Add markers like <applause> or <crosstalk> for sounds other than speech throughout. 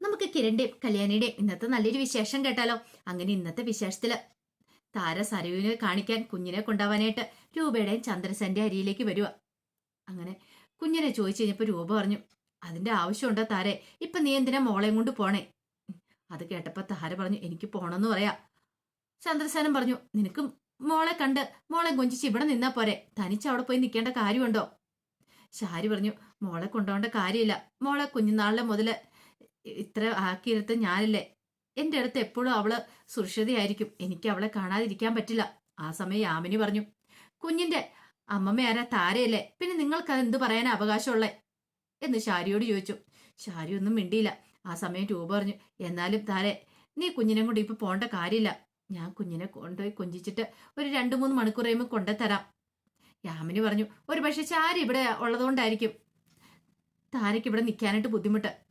നമുക്ക് കിരണിന്റെയും കല്യാണിയുടെയും ഇന്നത്തെ നല്ലൊരു വിശേഷം കേട്ടാലോ? അങ്ങനെ ഇന്നത്തെ വിശേഷത്തിൽ താര സരയുവിനെ കാണിക്കാൻ കുഞ്ഞിനെ കൊണ്ടുപോവാനായിട്ട് രൂപയുടെയും ചന്ദ്രസന്റെ അരിയിലേക്ക് വരുക അങ്ങനെ കുഞ്ഞിനെ ചോദിച്ചു കഴിഞ്ഞപ്പോ രൂപ പറഞ്ഞു അതിന്റെ ആവശ്യമുണ്ടോ താരെ? ഇപ്പൊ നീ എന്തിനാ മോളെയും കൊണ്ട് പോണേ? അത് കേട്ടപ്പോ താര പറഞ്ഞു എനിക്ക് പോണെന്ന് പറയാ. ചന്ദ്രസേനം പറഞ്ഞു നിനക്ക് മോളെ കണ്ട് മോളെ കൊഞ്ചിച്ച് ഇവിടെ നിന്നാ പോരെ? തനിച്ച് അവിടെ പോയി നിൽക്കേണ്ട കാര്യമുണ്ടോ? ശാരി പറഞ്ഞു മോളെ കൊണ്ടുപോകേണ്ട കാര്യമില്ല. മോളെ കുഞ്ഞുനാളിലെ മുതൽ ഇത്ര ആക്കിയെടുത്ത ഞാനില്ലേ. എന്റെ അടുത്ത് എപ്പോഴും അവൾ സുരക്ഷിതയായിരിക്കും. എനിക്ക് അവളെ കാണാതിരിക്കാൻ പറ്റില്ല. ആ സമയം യാമിനി പറഞ്ഞു. കുഞ്ഞിന്റെ അമ്മമ്മ ആരാ? താരയല്ലേ. പിന്നെ നിങ്ങൾക്ക് എന്ത് പറയാൻ അവകാശമുള്ളേ? എന്ന് ശാരിയോട് ചോദിച്ചു. ശാരി ഒന്നും മിണ്ടിയില്ല. ആ സമയം രൂപ പറഞ്ഞു. എന്നാലും താരെ നീ കുഞ്ഞിനെ കൂടി ഇപ്പൊ പോണ്ട കാര്യമില്ല. ഞാൻ കുഞ്ഞിനെ കൊണ്ടുപോയി കൊഞ്ചിച്ചിട്ട് ഒരു രണ്ടു മൂന്ന് മണിക്കൂർ കഴിയുമ്പോൾ കൊണ്ടുതരാം. യാമിനി പറഞ്ഞു. ഒരു പക്ഷെ ചാരി ഇവിടെ ഉള്ളതുകൊണ്ടായിരിക്കും. താരയ്ക്ക് ഇവിടെ നിൽക്കാനായിട്ട് ബുദ്ധിമുട്ട്.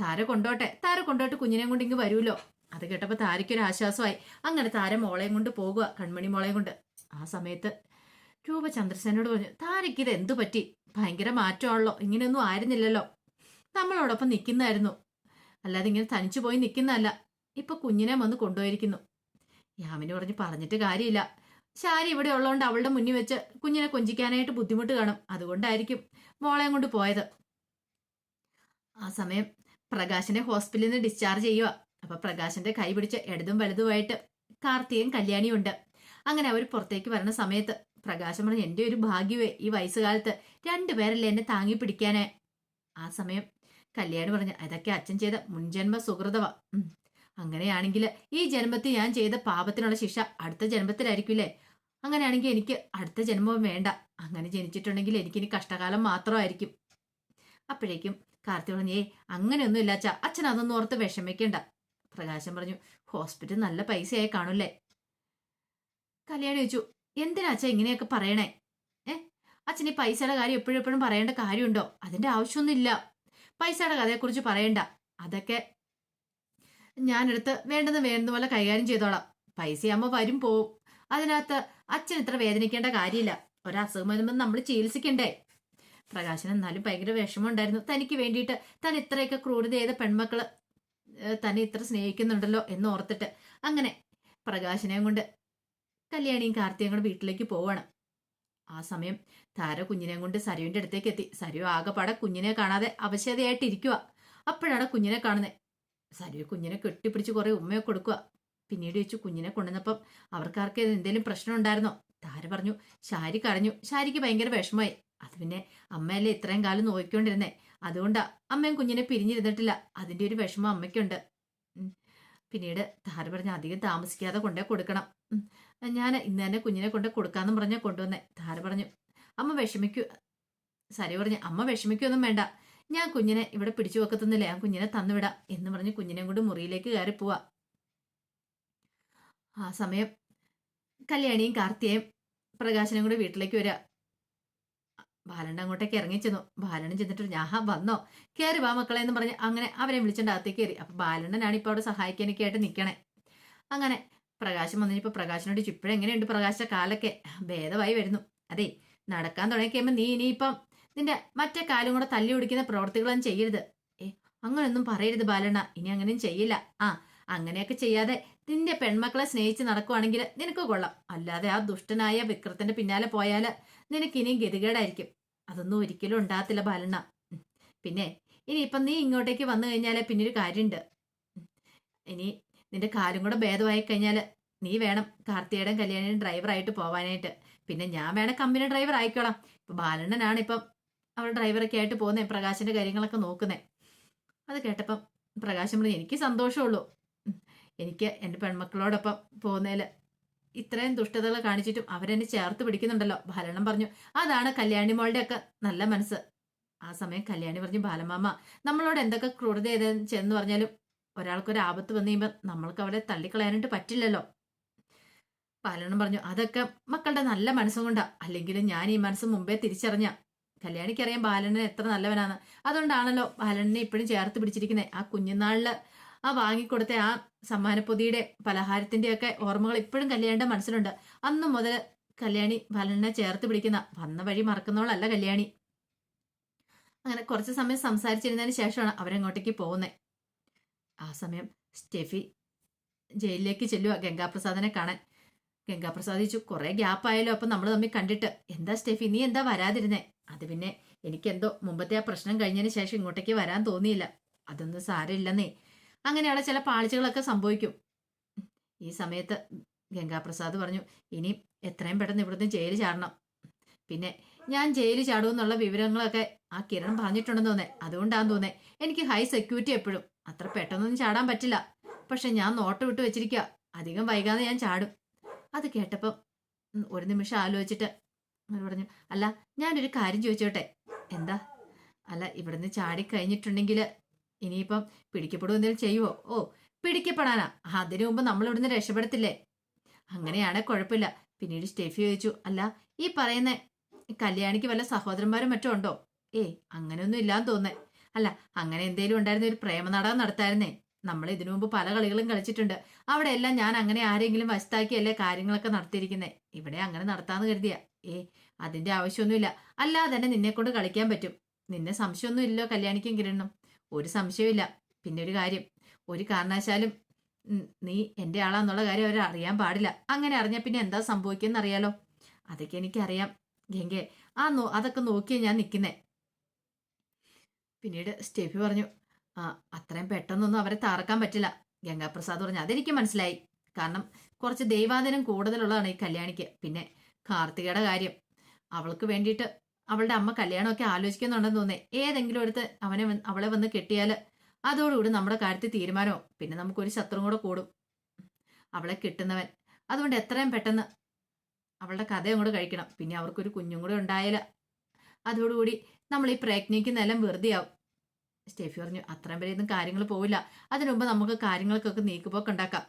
താര കൊണ്ടോട്ടെ. താര കൊണ്ടോട്ട് കുഞ്ഞിനെയും കൊണ്ട് ഇങ്ങ് വരുമല്ലോ. അത് കേട്ടപ്പോൾ താരയ്ക്കൊരു ആശ്വാസമായി. അങ്ങനെ താര മോളെയും കൊണ്ട് പോകുക കൺമണി മോളെയും കൊണ്ട്. ആ സമയത്ത് രൂപ ചന്ദ്രസേനോട് പറഞ്ഞു താരയ്ക്ക് ഇത് എന്തു പറ്റി? ഭയങ്കര മാറ്റമാണല്ലോ. ഇങ്ങനെയൊന്നും ആയിരുന്നില്ലല്ലോ. നമ്മളോടൊപ്പം നിൽക്കുന്നതായിരുന്നു. അല്ലാതെ ഇങ്ങനെ തനിച്ചു പോയി നിൽക്കുന്നതല്ല. ഇപ്പൊ കുഞ്ഞിനെ വന്ന് കൊണ്ടുപോയിരിക്കുന്നു. യാമിനി പറഞ്ഞ് പറഞ്ഞിട്ട് കാര്യമില്ല. ശാരി ഇവിടെ ഉള്ളതുകൊണ്ട് അവളുടെ മുന്നിൽ വെച്ച് കുഞ്ഞിനെ കൊഞ്ചിക്കാനായിട്ട് ബുദ്ധിമുട്ട് കാണും. അതുകൊണ്ടായിരിക്കും മോളെയും കൊണ്ട് പോയത്. ആ സമയം പ്രകാശിനെ ഹോസ്പിറ്റലിൽ നിന്ന് ഡിസ്ചാർജ് ചെയ്യുക അപ്പൊ പ്രകാശിന്റെ കൈ പിടിച്ച് ഇടതും വലതുമായിട്ട് കാർത്തിയും കല്യാണിയും ഉണ്ട് അങ്ങനെ അവർ പുറത്തേക്ക് വരുന്ന സമയത്ത് പ്രകാശം പറഞ്ഞു എന്റെ ഒരു ഭാഗ്യവേ ഈ വയസ്സുകാലത്ത് രണ്ടുപേരല്ലേ എന്നെ താങ്ങി പിടിക്കാനേ? ആ സമയം കല്യാണി പറഞ്ഞു അതൊക്കെ അച്ഛൻ ചെയ്ത മുൻജന്മ സുഹൃതവ. അങ്ങനെയാണെങ്കിൽ ഈ ജന്മത്തിൽ ഞാൻ ചെയ്ത പാപത്തിനുള്ള ശിക്ഷ അടുത്ത ജന്മത്തിലായിരിക്കില്ലേ അങ്ങനെയാണെങ്കിൽ എനിക്ക് അടുത്ത ജന്മവും വേണ്ട. അങ്ങനെ ജനിച്ചിട്ടുണ്ടെങ്കിൽ എനിക്കിനി കഷ്ടകാലം മാത്രമായിരിക്കും. അപ്പോഴേക്കും കാർത്തി പറഞ്ഞു ഏ അങ്ങനെയൊന്നും ഇല്ല അച്ഛ അച്ഛൻ അതൊന്നും ഓർത്ത് വിഷമിക്കണ്ട. പ്രകാശം പറഞ്ഞു ഹോസ്പിറ്റൽ നല്ല പൈസയായി കാണൂല്ലേ കല്യാണി ചോദിച്ചു എന്തിനാ അച്ഛ ഇങ്ങനെയൊക്കെ പറയണേ? ഏ അച്ഛൻ ഈ പൈസയുടെ കാര്യം എപ്പോഴും എപ്പോഴും പറയേണ്ട കാര്യമുണ്ടോ? അതിന്റെ ആവശ്യമൊന്നുമില്ല. പൈസയുടെ കഥയെക്കുറിച്ച് പറയണ്ട. അതൊക്കെ ഞാനെടുത്ത് വേണ്ടെന്ന് വേണ്ടുന്ന പോലെ കൈകാര്യം ചെയ്തോളാം. പൈസയാകുമ്പോൾ വരും പോവും. അതിനകത്ത് അച്ഛൻ ഇത്ര വേദനിക്കേണ്ട കാര്യമില്ല. ഒരസുഖം വരുമ്പോൾ നമ്മൾ ചികിത്സിക്കണ്ടേ? പ്രകാശൻ എന്നാലും ഭയങ്കര വിഷമമുണ്ടായിരുന്നു. തനിക്ക് വേണ്ടിയിട്ട് താൻ ഇത്രയൊക്കെ ക്രൂരത ചെയ്ത പെൺമക്കൾ തന്നെ ഇത്ര സ്നേഹിക്കുന്നുണ്ടല്ലോ എന്ന് ഓർത്തിട്ട് അങ്ങനെ പ്രകാശനെയും കൊണ്ട് കല്യാണിയും കാർത്തിയും കൂടെ വീട്ടിലേക്ക് പോവാണ്. ആ സമയം താര കുഞ്ഞിനെയും കൊണ്ട് സരുവിന്റെ അടുത്തേക്ക് എത്തി. സരു ആകെപ്പാടെ കുഞ്ഞിനെ കാണാതെ അവശതയായിട്ട് ഇരിക്കുക അപ്പോഴാണ് കുഞ്ഞിനെ കാണുന്നത് സരു കുഞ്ഞിനെ കെട്ടിപ്പിടിച്ച് കുറെ ഉമ്മയൊക്കെ കൊടുക്കുക പിന്നീട് വെച്ച് കുഞ്ഞിനെ കൊണ്ടുവന്നപ്പം അവർക്കാർക്ക് എന്തെങ്കിലും പ്രശ്നം ഉണ്ടായിരുന്നോ താര പറഞ്ഞു ശാരി കരഞ്ഞു. ശാരിക്ക് ഭയങ്കര വിഷമമായി. അത് പിന്നെ അമ്മയല്ലേ ഇത്രയും കാലം നോക്കിക്കൊണ്ടിരുന്നേ? അതുകൊണ്ടാ അമ്മയും കുഞ്ഞിനെ പിരിഞ്ഞിരുന്നിട്ടില്ല. അതിന്റെ ഒരു വിഷമം അമ്മയ്ക്കുണ്ട്. പിന്നീട് താര പറഞ്ഞ അധികം താമസിക്കാതെ കൊണ്ടേ കൊടുക്കണം. ഞാൻ ഇന്ന് തന്നെ കുഞ്ഞിനെ കൊണ്ട് കൊടുക്കാന്നും പറഞ്ഞ കൊണ്ടുവന്നേ. താര പറഞ്ഞു അമ്മ വിഷമിക്കൂ. സരി പറഞ്ഞു അമ്മ വിഷമിക്കൊന്നും വേണ്ട. ഞാൻ കുഞ്ഞിനെ ഇവിടെ പിടിച്ചു വെക്കത്തുന്നില്ല ഞാൻ കുഞ്ഞിനെ തന്നുവിടാം എന്ന് പറഞ്ഞ് കുഞ്ഞിനെ കൊണ്ട് മുറിയിലേക്ക് കയറി പോവാ. ആ സമയം കല്യാണിയും കാർത്തിയും പ്രകാശനും കൂടെ വീട്ടിലേക്ക് വരിക ബാലന്റെ അങ്ങോട്ടേക്ക് ഇറങ്ങി ചെന്നു. ബാലനും ചെന്നിട്ട് ഞാഹ വന്നോ? കയറി വാ മക്കളെ എന്ന് പറഞ്ഞ് അങ്ങനെ അവരെ വിളിച്ചിട്ട് അകത്തേക്ക് കയറി. അപ്പൊ ബാലണ്ണനാണ് ഇപ്പൊ അവിടെ സഹായിക്കാനൊക്കെ ആയിട്ട് നിക്കണേ. അങ്ങനെ പ്രകാശം വന്നിപ്പോ പ്രകാശനോട് എങ്ങനെയുണ്ട് പ്രകാശ കാലൊക്കെ? ഭേദമായി വരുന്നു. അതെ നടക്കാൻ തുടങ്ങി നീ ഇനിയിപ്പം നിന്റെ മറ്റേ കാലും കൂടെ തല്ലി ഓടിക്കുന്ന പ്രവർത്തികളൊന്നും ചെയ്യരുത്. ഏ അങ്ങനെയൊന്നും പറയരുത് ബാലണ്ണ. ഇനി അങ്ങനെയും ചെയ്യില്ല. ആ അങ്ങനെയൊക്കെ ചെയ്യാതെ നിന്റെ പെൺമക്കളെ സ്നേഹിച്ച് നടക്കുവാണെങ്കിൽ നിനക്ക് കൊള്ളാം. അല്ലാതെ ആ ദുഷ്ടനായ വിക്രത്തിന്റെ പിന്നാലെ പോയാൽ നിനക്ക് ഇനിയും ഗതികേടായിരിക്കും. അതൊന്നും ഒരിക്കലും ഉണ്ടാകത്തില്ല ബാലണ്ണ. പിന്നെ ഇനി ഇപ്പം നീ ഇങ്ങോട്ടേക്ക് വന്നു കഴിഞ്ഞാൽ പിന്നെ ഒരു കാര്യമുണ്ട് ഇനി നിന്റെ കാലും കൂടെ ഭേദമായി കഴിഞ്ഞാൽ നീ വേണം കാർത്തികയുടെ കല്യാണിയുടെ ഡ്രൈവറായിട്ട് പോവാനായിട്ട്. പിന്നെ ഞാൻ വേണം കമ്പനി ഡ്രൈവർ ആയിക്കോളാം. ഇപ്പം ബാലണ്ണനാണ് ഇപ്പം അവൾ ഡ്രൈവറൊക്കെ ആയിട്ട് പോകുന്നത് പ്രകാശിന്റെ കാര്യങ്ങളൊക്കെ നോക്കുന്നേ. അത് കേട്ടപ്പം പ്രകാശം പറഞ്ഞു എനിക്ക് സന്തോഷമുള്ളൂ. എനിക്ക് എന്റെ പെൺമക്കളോടൊപ്പം പോകുന്നതിൽ ഇത്രയും ദുഷ്ടതകൾ കാണിച്ചിട്ടും അവരെന്നെ ചേർത്ത് പിടിക്കുന്നുണ്ടല്ലോ. ഭരണം പറഞ്ഞു അതാണ് കല്യാണി മോളുടെ ഒക്കെ നല്ല മനസ്സ്. ആ സമയം കല്യാണി പറഞ്ഞു ബാലമാമ നമ്മളോട് എന്തൊക്കെ ക്രൂരത ചെയ്തെന്ന് പറഞ്ഞാലും ഒരാൾക്കൊരു ആപത്ത് വന്നു കഴിയുമ്പോൾ നമ്മൾക്ക് അവരെ തള്ളിക്കളയാനായിട്ട് പറ്റില്ലല്ലോ. ബാലണം പറഞ്ഞു അതൊക്കെ മക്കളുടെ നല്ല മനസ്സും കൊണ്ടാ. അല്ലെങ്കിലും ഞാൻ ഈ മനസ്സ് മുമ്പേ തിരിച്ചറിഞ്ഞ. കല്യാണിക്കറിയാം ബാലണ്ണൻ എത്ര നല്ലവനാണ് അതുകൊണ്ടാണല്ലോ ബാലണ്ണനെ ഇപ്പോഴും ചേർത്ത് പിടിച്ചിരിക്കുന്നത് ആ കുഞ്ഞുനാളിൽ ആ വാങ്ങിക്കൊടുത്ത ആ സമ്മാനപ്പൊതിയുടെ പലഹാരത്തിന്റെ ഒക്കെ ഓർമ്മകൾ ഇപ്പോഴും കല്യാണിയുടെ മനസ്സിലുണ്ട്. അന്ന് മുതൽ കല്യാണി ബാലണ്ണനെ ചേർത്ത് പിടിക്കുന്ന വന്ന വഴി മറക്കുന്നവളല്ല കല്യാണി. അങ്ങനെ കുറച്ച് സമയം സംസാരിച്ചിരുന്നതിന് ശേഷമാണ് അവരങ്ങോട്ടേക്ക് പോകുന്നത് ആ സമയം സ്റ്റെഫി ജയിലിലേക്ക് ചെല്ലുക ഗംഗാപ്രസാദിനെ കാണാൻ. ഗംഗാപ്രസാദ് ചോദിച്ചു കുറെ ഗ്യാപ്പ് ആയാലോ അപ്പം നമ്മൾ തമ്മിൽ കണ്ടിട്ട്. എന്താ സ്റ്റെഫി നീ എന്താ വരാതിരുന്നേ? അത് പിന്നെ എനിക്കെന്തോ മുമ്പത്തെ ആ പ്രശ്നം കഴിഞ്ഞതിന് ശേഷം ഇങ്ങോട്ടേക്ക് വരാൻ തോന്നിയില്ല. അതൊന്നും സാരമില്ലെന്നേ. അങ്ങനെയുള്ള ചില പാളിച്ചകളൊക്കെ സംഭവിക്കും. ഈ സമയത്ത് ഗംഗാപ്രസാദ് പറഞ്ഞു ഇനി എത്രയും പെട്ടെന്ന് ഇവിടുന്ന് ജയിൽ ചാടണം. പിന്നെ ഞാൻ ജയിലിൽ ചാടുമെന്നുള്ള വിവരങ്ങളൊക്കെ ആ കിരൺ പറഞ്ഞിട്ടുണ്ടെന്ന് തോന്നേ. അതുകൊണ്ടാന്ന് തോന്നേ. എനിക്ക് ഹൈ സെക്യൂരിറ്റി എപ്പോഴും. അത്ര പെട്ടെന്നൊന്നും ചാടാൻ പറ്റില്ല. പക്ഷെ ഞാൻ നോട്ട് വിട്ട് വെച്ചിരിക്കുക അധികം വൈകാതെ ഞാൻ ചാടും. അത് കേട്ടപ്പം ഒരു നിമിഷം ആലോചിച്ചിട്ട് പറഞ്ഞു അല്ല ഞാനൊരു കാര്യം ചോദിച്ചോട്ടെ. എന്താ? അല്ല ഇവിടുന്ന് ചാടി കഴിഞ്ഞിട്ടുണ്ടെങ്കിൽ ഇനിയിപ്പം പിടിക്കപ്പെടുക എന്തെങ്കിലും ചെയ്യുവോ? ഓ പിടിക്കപ്പെടാനാ. അതിനു മുമ്പ് നമ്മൾ ഇവിടുന്ന് രക്ഷപ്പെടത്തില്ലേ? അങ്ങനെയാണെ കുഴപ്പമില്ല. പിന്നീട് സ്റ്റെഫി ചോദിച്ചു അല്ല ഈ പറയുന്ന കല്യാണിക്ക് വല്ല സഹോദരന്മാരും മറ്റും ഉണ്ടോ? ഏ അങ്ങനെയൊന്നും ഇല്ലാന്ന് തോന്നേ അല്ല അങ്ങനെ എന്തേലും ഉണ്ടായിരുന്ന ഒരു പ്രേമനാടകം നടത്തായിരുന്നേ. നമ്മൾ ഇതിനു മുമ്പ് പല കളികളും കളിച്ചിട്ടുണ്ട്. അവിടെ എല്ലാം ഞാൻ അങ്ങനെ ആരെങ്കിലും വശത്താക്കിയല്ലേ കാര്യങ്ങളൊക്കെ നടത്തിയിരിക്കുന്നേ. ഇവിടെ അങ്ങനെ നടത്താന്ന് കരുതിയ. ഏ അതിന്റെ ആവശ്യമൊന്നുമില്ല. അല്ലാതെ തന്നെ നിന്നെ കൊണ്ട് കളിക്കാൻ പറ്റും. നിന്നെ സംശയമൊന്നും ഇല്ലല്ലോ കല്യാണിക്കും കിരണം ഒരു സംശയമില്ല പിന്നെ ഒരു കാര്യം ഒരു കാരണവശാലും നീ എന്റെ ആളാന്നുള്ള കാര്യം അവർ അറിയാൻ പാടില്ല. അങ്ങനെ അറിഞ്ഞാൽ പിന്നെ എന്താ സംഭവിക്കുമെന്ന് അറിയാലോ അതൊക്കെ എനിക്കറിയാം. ഗംഗെ ആ നോ അതൊക്കെ നോക്കിയാ ഞാൻ നിൽക്കുന്നേ പിന്നീട് സ്റ്റെഫി പറഞ്ഞു ആ അത്രയും പെട്ടെന്നൊന്നും അവരെ തറക്കാൻ പറ്റില്ല. ഗംഗാപ്രസാദ് പറഞ്ഞു അതെനിക്ക് മനസ്സിലായി. കാരണം കുറച്ച് ദൈവാദിനം കൂടുതലുള്ളതാണ് ഈ കല്യാണിക്ക്. പിന്നെ കാർത്തികയുടെ കാര്യം. അവൾക്ക് വേണ്ടിയിട്ട് അവളുടെ അമ്മ കല്യാണമൊക്കെ ആലോചിക്കുന്നുണ്ടെന്ന് തോന്നേ ഏതെങ്കിലും അടുത്ത് അവനെ അവളെ വന്ന് കെട്ടിയാൽ അതോടുകൂടി നമ്മുടെ കാര്യത്തിൽ തീരുമാനമോ പിന്നെ നമുക്കൊരു ശത്രുവും കൂടെ കൂടും. അവളെ കിട്ടുന്നവൻ. അതുകൊണ്ട് എത്രയും പെട്ടെന്ന് അവളുടെ കഥയും കൂടെ കഴിക്കണം. പിന്നെ അവർക്കൊരു കുഞ്ഞും കൂടെ ഉണ്ടായാൽ അതോടുകൂടി നമ്മൾ ഈ പ്രയത്നിക്കുന്നതെല്ലാം വെറുതെയാവും. സ്റ്റെഫി പറഞ്ഞു അത്രയും ഒന്നും കാര്യങ്ങൾ പോവില്ല. അതിനുമുമ്പ് നമുക്ക് കാര്യങ്ങൾക്കൊക്കെ നീക്കുപോക്ക് ഉണ്ടാക്കാം.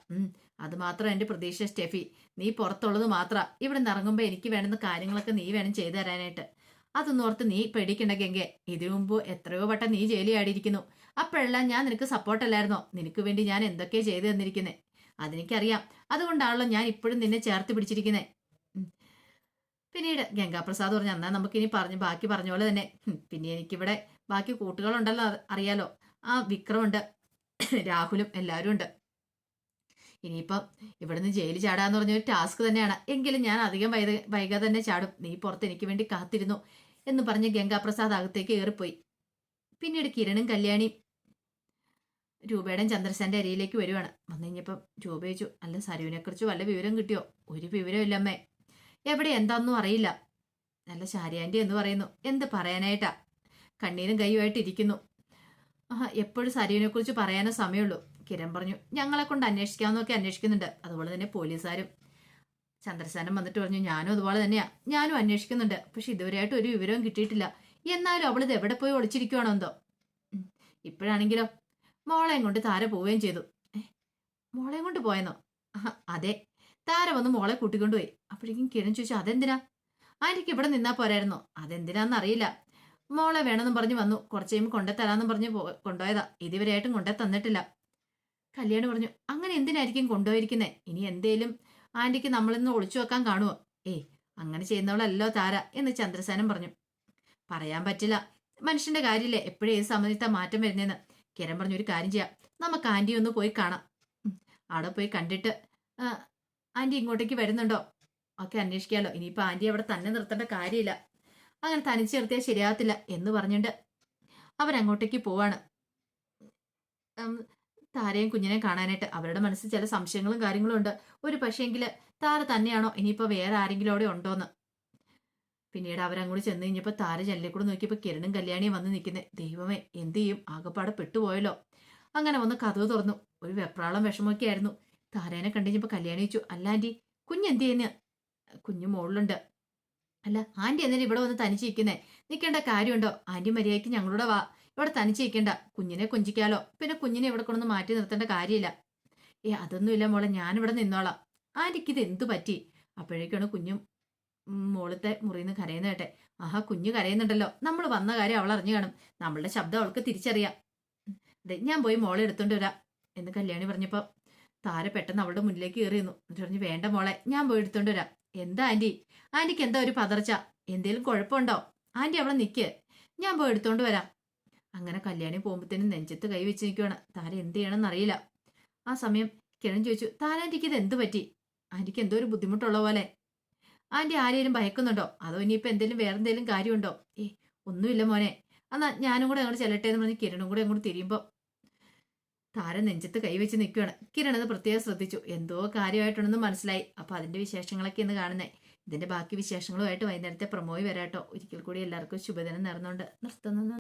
അത് മാത്രം എന്റെ പ്രതീക്ഷ സ്റ്റെഫി. നീ പുറത്തുള്ളത് മാത്രം. ഇവിടെ നിന്ന് ഇറങ്ങുമ്പോൾ എനിക്ക് വേണ്ടുന്ന കാര്യങ്ങളൊക്കെ നീ വേണം ചെയ്തു തരാനായിട്ട്. അതൊന്നും ഓർത്ത് നീ പേടിക്കണ്ട ഗംഗെ. ഇതിനു മുമ്പ് എത്രയോ വട്ടം നീ ജയിലിൽ ആടിയിരിക്കുന്നു അപ്പോഴെല്ലാം ഞാൻ നിനക്ക് സപ്പോർട്ടല്ലായിരുന്നോ? നിനക്ക് വേണ്ടി ഞാൻ എന്തൊക്കെ ചെയ്തു തന്നിരിക്കുന്നേ? അതെനിക്കറിയാം. അതുകൊണ്ടാണല്ലോ ഞാൻ ഇപ്പോഴും നിന്നെ ചേർത്ത് പിടിച്ചിരിക്കുന്നത് പിന്നീട് ഗംഗാപ്രസാദ് പറഞ്ഞു എന്നാൽ നമുക്കിനി പറഞ്ഞു ബാക്കി പറഞ്ഞ പോലെ തന്നെ. പിന്നെ എനിക്കിവിടെ ബാക്കി കൂട്ടുകളുണ്ടല്ലോ അറിയാലോ. ആ വിക്രമുണ്ട്. <coughs> രാഹുലും എല്ലാവരും ഉണ്ട് ഇനിയിപ്പം ഇവിടുന്ന് ജയിലിൽ ചാടാന്ന് പറഞ്ഞ ഒരു ടാസ്ക് തന്നെയാണ്. എങ്കിലും ഞാൻ അധികം വൈക വൈകാതെ തന്നെ ചാടും. നീ പുറത്ത് എനിക്ക് വേണ്ടി കാത്തിരുന്നു എന്ന് പറഞ്ഞ് ഗംഗാപ്രസാദ് അകത്തേക്ക് ഏറിപ്പോയി. പിന്നീട് കിരണും കല്യാണിയും രൂപയുടെയും ചന്ദ്രസേന്റെ അരിയിലേക്ക് വരുവാണ്. വന്നു കഴിഞ്ഞപ്പം രൂപ ചോദിച്ചു അല്ല സരുവിനെ കുറിച്ച് വല്ല വിവരം കിട്ടിയോ? ഒരു വിവരം ഇല്ലമ്മേ എവിടെ? എന്താന്നും അറിയില്ല. നല്ല ശാരിയാന്റെ എന്ന് പറയുന്നു. എന്ത് പറയാനായിട്ടാ? കണ്ണീരും കൈയുമായിട്ട് ഇരിക്കുന്നു എപ്പോഴും സരുവിനെ കുറിച്ച് പറയാനേ സമയമുള്ളൂ. കിരൺ പറഞ്ഞു ഞങ്ങളെ കൊണ്ട് അന്വേഷിക്കാമെന്നൊക്കെ അന്വേഷിക്കുന്നുണ്ട്. അതുപോലെ തന്നെ പോലീസുകാരും. ചന്ദ്രശാനം വന്നിട്ട് പറഞ്ഞു ഞാനും അതുപോലെ തന്നെയാ. ഞാനും അന്വേഷിക്കുന്നുണ്ട്. പക്ഷെ ഇതുവരെയായിട്ട് ഒരു വിവരവും കിട്ടിയിട്ടില്ല. എന്നാലും അവളിത് എവിടെ പോയി ഒളിച്ചിരിക്കുവാണോ എന്തോ? ഇപ്പോഴാണെങ്കിലോ? മോളെയും കൊണ്ട് താര പോവുകയും ചെയ്തു. മോളെയും കൊണ്ട് പോയെന്നോ? അതെ. താര വന്ന് മോളെ കൂട്ടിക്കൊണ്ടുപോയി. അപ്പോഴേക്കും കിരൺ ചോദിച്ചു അതെന്തിനാ? ആന്റിക്ക് ഇവിടെ നിന്നാ പോരായിരുന്നോ? അതെന്തിനാന്ന് അറിയില്ല. മോളെ വേണമെന്നും പറഞ്ഞു വന്നു. കുറച്ച് കഴിയുമ്പോൾ കൊണ്ടുത്തരാന്നും പറഞ്ഞ് കൊണ്ടുപോയതാ. ഇതുവരെയായിട്ടും കൊണ്ടേ തന്നിട്ടില്ല കല്യാണി പറഞ്ഞു അങ്ങനെ എന്തിനായിരിക്കും കൊണ്ടുപോയിരിക്കുന്നത് ഇനി എന്തേലും ആന്റിക്ക് നമ്മളിന്ന് ഒളിച്ചു വെക്കാൻ കാണുമോ ഏയ് അങ്ങനെ ചെയ്യുന്നവളല്ലോ താര എന്ന് ചന്ദ്രസേനൻ പറഞ്ഞു. പറയാൻ പറ്റില്ല. മനുഷ്യന്റെ കാര്യമില്ലേ എപ്പോഴും ഏത് സമയത്താ മാറ്റം വരുന്നതെന്ന് കിരൺ പറഞ്ഞു ഒരു കാര്യം ചെയ്യാം. നമുക്ക് ആന്റി ഒന്ന് പോയി കാണാം. അവിടെ പോയി കണ്ടിട്ട് ആന്റി ഇങ്ങോട്ടേക്ക് വരുന്നുണ്ടോ? ഒക്കെ അന്വേഷിക്കാമല്ലോ ഇനിയിപ്പോൾ ആന്റി അവിടെ തന്നെ നിർത്തേണ്ട കാര്യമില്ല. അങ്ങനെ തനിച്ച് നിർത്തിയാൽ ശരിയാകത്തില്ല എന്ന് പറഞ്ഞിട്ട് അവരങ്ങോട്ടേക്ക് പോവാണ്. താരയും കുഞ്ഞിനെ കാണാനായിട്ട് അവരുടെ മനസ്സിൽ ചില സംശയങ്ങളും കാര്യങ്ങളും ഉണ്ട്. ഒരു പക്ഷേങ്കിൽ താര തന്നെയാണോ? ഇനിയിപ്പോൾ വേറെ ആരെങ്കിലും അവിടെ ഉണ്ടോന്ന്. പിന്നീട് അവരങ്ങോട്ട് ചെന്ന് കഴിഞ്ഞപ്പോൾ താര ജനലിക്കൂടെ കൂടെ നോക്കിയപ്പോൾ കിരണും കല്യാണിയും വന്ന് നിൽക്കുന്നത് ദൈവമേ എന്ത് ചെയ്യും? ആകപ്പാടെ പെട്ടുപോയല്ലോ. അങ്ങനെ വന്ന് കഥവ് തുറന്നു. ഒരു വെപ്രാളം വിഷമമൊക്കെ ആയിരുന്നു. താരേനെ കണ്ടു കഴിഞ്ഞപ്പോൾ കല്യാണി വെച്ചു അല്ല ആന്റി കുഞ്ഞെന്ത് ചെയ്യുന്ന? കുഞ്ഞു മുകളിലുണ്ട് അല്ല ആന്റി എന്തിനാ ഇവിടെ വന്ന് തനിച്ചിരിക്കുന്നേ. നിൽക്കേണ്ട കാര്യമുണ്ടോ? ആന്റി മര്യാദയ്ക്ക് ഞങ്ങളുടെ വാ. ഇവിടെ തനിച്ച് നിൽക്കണ്ട. കുഞ്ഞിനെ കൊഞ്ചിക്കാലോ. പിന്നെ കുഞ്ഞിനെ ഇവിടെ കൊണ്ടൊന്ന് മാറ്റി നിർത്തേണ്ട കാര്യമില്ല. ഏ അതൊന്നുമില്ല മോളെ. ഞാനിവിടെ നിന്നോളാം. ആന്റിക്ക് ഇത് എന്തു പറ്റി? അപ്പോഴേക്കാണ് കുഞ്ഞും മോളത്തെ മുറിയിൽ നിന്ന് കരയുന്ന കേട്ടെ. ആഹാ കുഞ്ഞു കരയുന്നുണ്ടല്ലോ. നമ്മൾ വന്ന കാര്യം അവൾ അറിഞ്ഞു കാണും. നമ്മളുടെ ശബ്ദം അവൾക്ക് തിരിച്ചറിയാം. അതെ ഞാൻ പോയി മോളെ എടുത്തോണ്ട് വരാം എന്ന് കല്യാണി പറഞ്ഞപ്പോൾ താര പെട്ടെന്ന് അവളുടെ മുന്നിലേക്ക് കയറിയിരുന്നു. എന്നിട്ട് പറഞ്ഞു വേണ്ട മോളെ ഞാൻ പോയി എടുത്തോണ്ട് വരാം. എന്താ ആന്റി? ആന്റിക്ക് എന്താ ഒരു പതർച്ച? എന്തേലും കുഴപ്പമുണ്ടോ? ആന്റി അവളെ നിൽക്ക് ഞാൻ പോയി എടുത്തോണ്ട് വരാം. അങ്ങനെ കല്യാണി പോകുമ്പോഴത്തേനും നെഞ്ചത്ത് കൈ വെച്ച് നിൽക്കുവാണ് താര എന്ത് ചെയ്യണമെന്ന് അറിയില്ല ആ സമയം കിരൺ ചോദിച്ചു താനാന്റിക്ക് ഇത് എന്ത് പറ്റി? ആന്റിക്ക് എന്തോ ഒരു ബുദ്ധിമുട്ടുള്ള പോലെ. ആന്റി ആരെയും ഭയക്കുന്നുണ്ടോ? അതോ ഇനിയിപ്പോൾ എന്തെങ്കിലും വേറെ എന്തെങ്കിലും കാര്യമുണ്ടോ? ഏ ഒന്നുമില്ല മോനെ. എന്നാ ഞാനും കൂടെ അങ്ങോട്ട് ചെല്ലട്ടെ എന്ന് പറഞ്ഞ് കിരണും കൂടെ അങ്ങോട്ട് തിരിയുമ്പോൾ താര നെഞ്ചത്ത് കൈവച്ച് നിൽക്കുകയാണ് കിരൺ അത് പ്രത്യേകം ശ്രദ്ധിച്ചു. എന്തോ കാര്യമായിട്ടുണ്ടെന്ന് മനസ്സിലായി. അപ്പോൾ അതിന്റെ വിശേഷങ്ങളൊക്കെ ഇന്ന് കാണുന്നേ. ഇതിന്റെ ബാക്കി വിശേഷങ്ങളുമായിട്ട് വൈകുന്നേരത്തെ പ്രമോയി വരാട്ടോ. ഒരിക്കൽ കൂടി എല്ലാവർക്കും ശുഭദിനം നേർന്നുകൊണ്ട് നിർത്തുന്നു.